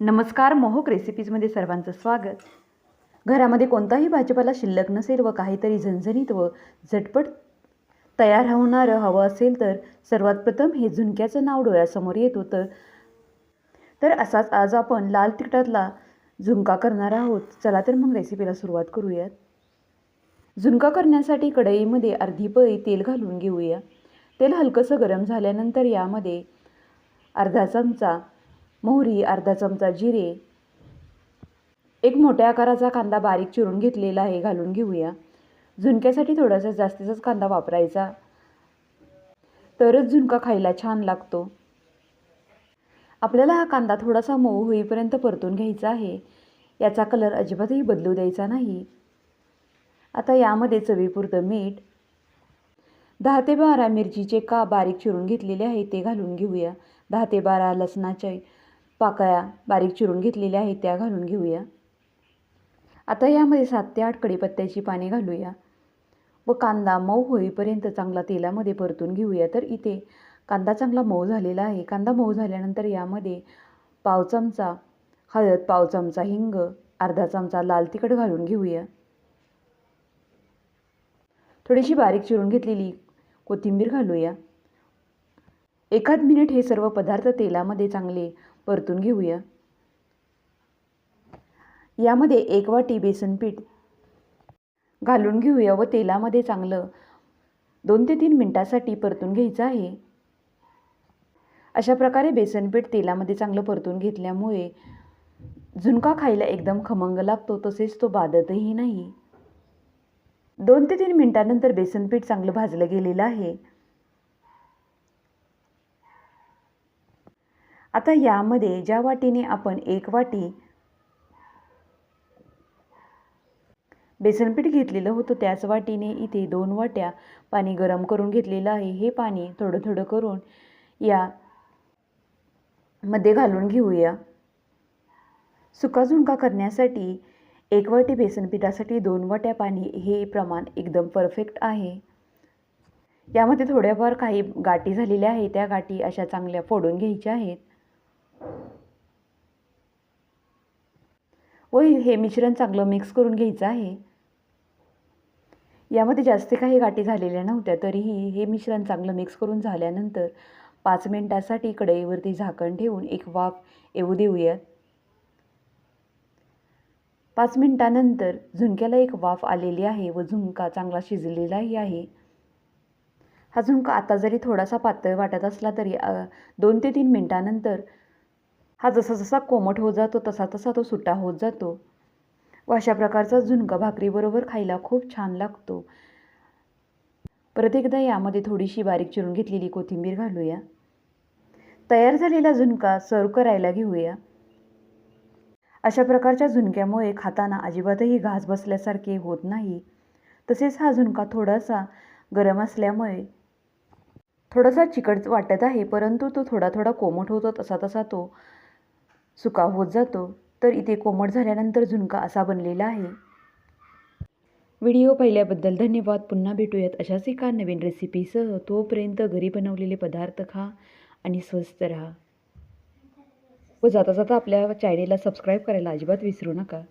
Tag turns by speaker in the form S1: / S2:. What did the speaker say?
S1: नमस्कार मोहक रेसिपीजमध्ये सर्वांचं स्वागत. घरामध्ये कोणताही भाजीपाला शिल्लक नसेल व काहीतरी झणझणीत व झटपट तयार होणारं हवं असेल तर सर्वात प्रथम हे झुणक्याचं नाव डोळ्यासमोर येतो. तर तर असाच आज आपण लाल तिखटातला झुणका करणार आहोत. चला तर मग रेसिपीला सुरुवात करूयात. झुणका करण्यासाठी कढईमध्ये अर्धी पळी तेल घालून घेऊया. तेल हलकंसं गरम झाल्यानंतर यामध्ये अर्धा चमचा मोहरी अर्धा चमचा जिरे एक मोठ्या आकाराचा कांदा बारीक चिरून घेतलेला आहे घालून घेऊया. झुणक्यासाठी थोडासा जास्तीचाच कांदा वापरायचा. तरच झुणका खायला छान लागतो. आपल्याला हा कांदा थोडासा मऊ होईपर्यंत परतून घ्यायचा आहे. याचा कलर अजिबातही बदलू द्यायचा नाही. आता यामध्ये चवीपुरतं मीठ दहा ते बारा मिरचीचे का बारीक चिरून घेतलेले आहे ते घालून घेऊया. दहा ते बारा लसणाच्या पाकळ्या बारीक चिरून घेतलेल्या आहेत त्या घालून घेऊया. आता यामध्ये सात ते आठ कडीपत्त्याची पाने घालूया. व कांदा मऊ होईपर्यंत चांगला तेलामध्ये परतून घेऊया. तर इथे कांदा चांगला मऊ झालेला आहे. कांदा मऊ झाल्यानंतर यामध्ये पाव चमचा हळद पाव चमचा हिंग अर्धा चमचा लाल तिखट घालून घेऊया. थोडीशी बारीक चिरून घेतलेली कोथिंबीर घालूया. एखाद मिनिट हे सर्व पदार्थ तेलामध्ये चांगले परतून घेऊया. यामध्ये एक वाटी बेसन पीठ घालून घेऊया व तेलामध्ये चांगलं दोन ते तीन मिनटासाठी परतून घ्यायचं आहे. अशा प्रकारे बेसन पीठ तेलामध्ये चांगलं परतून घेतल्यामुळे झुणका खायला एकदम खमंग लागतो तसेच तो बाधतही नाही. दोन ते तीन मिनटानंतर बेसन पीठ चांगलं भाजलं गेलेलं आहे. आता यामध्ये ज्या वाटीने आपण एक वाटी बेसनपीठ घेतलेलं होतं त्याच वाटीने इथे दोन वाट्या पाणी गरम करून घेतलेलं आहे. हे पाणी थोडं थोडं करून या मध्ये घालून घेऊया. सुका झुणका करण्यासाठी एक वाटी बेसनपीठासाठी दोन वाट्या पाणी हे प्रमाण एकदम परफेक्ट आहे. यामध्ये थोड्याफार काही गाठी झालेल्या आहेत. त्या गाठी अशा चांगल्या फोडून घ्यायच्या आहेत. व हे मिश्रण चांगलं मिक्स करून घ्यायचं आहे. यामध्ये जास्त काही गाठी झालेल्या नव्हत्या तरीही हे मिश्रण चांगलं मिक्स करून झाल्यानंतर पाच मिनटासाठी कढईवरती झाकण ठेवून एक वाफ येऊ देऊयात. पाच मिनटानंतर झुणक्याला एक वाफ आलेली आहे व झुणका चांगला शिजलेलाही आहे. हा झुणका आता जरी थोडासा पातळ वाटत असला तरी दोन ते तीन मिनटानंतर हा जसा जसा कोमट होत जातो तसा तसा तो सुट्टा होत जातो. व अशा प्रकारचा झुणका भाकरीबरोबर खायला खूप छान लागतो. परत एकदा यामध्ये थोडीशी बारीक चिरून घेतलेली कोथिंबीर घालूया. तयार झालेला झुणका सर्व करायला घेऊया. अशा प्रकारच्या झुणक्यामुळे खाताना अजिबातही घास बसल्यासारखे होत नाही. तसेच हा झुणका थोडासा गरम असल्यामुळे थोडासा चिकट वाटत आहे परंतु तो थोडा थोडा कोमट होतो तसा तसा तो सुका होत जातो तर इथे कोमट झाल्यानंतर झुणका असा बनलेला आहे. व्हिडिओ पाहिल्याबद्दल धन्यवाद. पुन्हा भेटूयात अशाच एका नवीन रेसिपीसह तोपर्यंत घरी बनवलेले पदार्थ खा आणि स्वस्त राहा. व जाता जाता आपल्या चॅनेलला सबस्क्राईब करायला अजिबात विसरू नका.